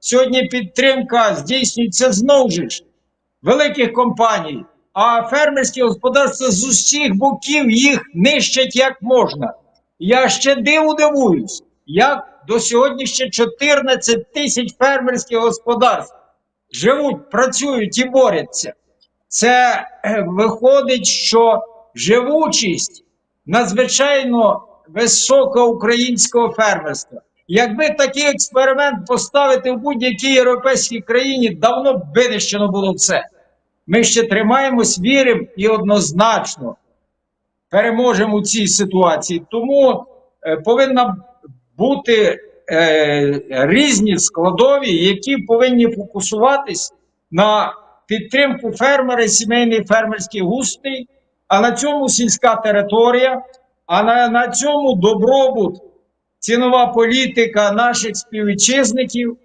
сьогодні підтримка здійснюється знову ж великих компаній, а фермерські господарства з усіх боків їх нищать як можна. Я ще диву дивуюсь, як до сьогодні ще 14 тисяч фермерських господарств живуть, працюють і борються. Це е, виходить, що живучість надзвичайно висока українського фермерства. Якби такий експеримент поставити в будь-якій європейській країні, давно б винищено було все. Ми ще тримаємось, віримо і однозначно переможемо у цій ситуації. Тому е, повинна бути е, різні складові, які повинні фокусуватись на підтримку фермера, сімейний фермерський густий, а на цьому сільська територія, а на, на цьому добробут, цінова політика наших співвітчизників.